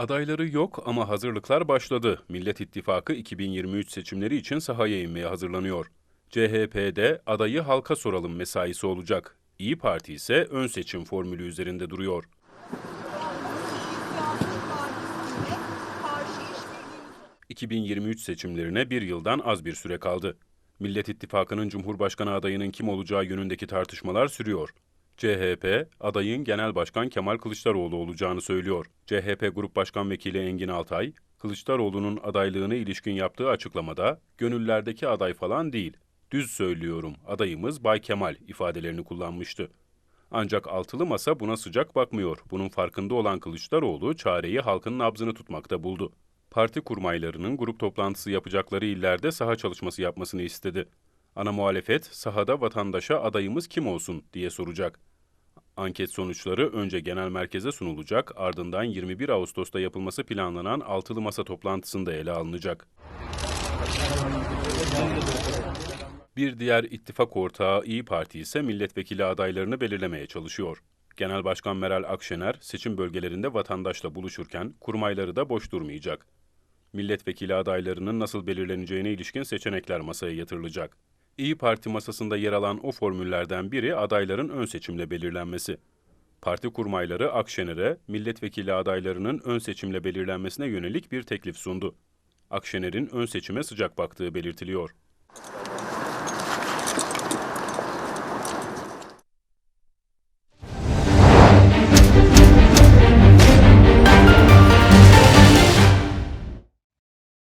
Adayları yok ama hazırlıklar başladı. Millet İttifakı 2023 seçimleri için sahaya inmeye hazırlanıyor. CHP'de adayı halka soralım mesaisi olacak. İyi Parti ise ön seçim formülü üzerinde duruyor. 2023 seçimlerine bir yıldan az bir süre kaldı. Millet İttifakı'nın Cumhurbaşkanı adayının kim olacağı yönündeki tartışmalar sürüyor. CHP, adayın Genel Başkan Kemal Kılıçdaroğlu olacağını söylüyor. CHP Grup Başkan Vekili Engin Altay, Kılıçdaroğlu'nun adaylığına ilişkin yaptığı açıklamada, gönüllerdeki aday falan değil, düz söylüyorum, adayımız Bay Kemal ifadelerini kullanmıştı. Ancak altılı masa buna sıcak bakmıyor. Bunun farkında olan Kılıçdaroğlu çareyi halkın nabzını tutmakta buldu. Parti kurmaylarının grup toplantısı yapacakları illerde saha çalışması yapmasını istedi. Ana muhalefet sahada vatandaşa adayımız kim olsun diye soracak. Anket sonuçları önce genel merkeze sunulacak, ardından 21 Ağustos'ta yapılması planlanan altılı masa toplantısında ele alınacak. Bir diğer ittifak ortağı İyi Parti ise milletvekili adaylarını belirlemeye çalışıyor. Genel Başkan Meral Akşener seçim bölgelerinde vatandaşla buluşurken kurmayları da boş durmayacak. Milletvekili adaylarının nasıl belirleneceğine ilişkin seçenekler masaya yatırılacak. İyi Parti masasında yer alan o formüllerden biri adayların ön seçimle belirlenmesi. Parti kurmayları Akşener'e milletvekili adaylarının ön seçimle belirlenmesine yönelik bir teklif sundu. Akşener'in ön seçime sıcak baktığı belirtiliyor.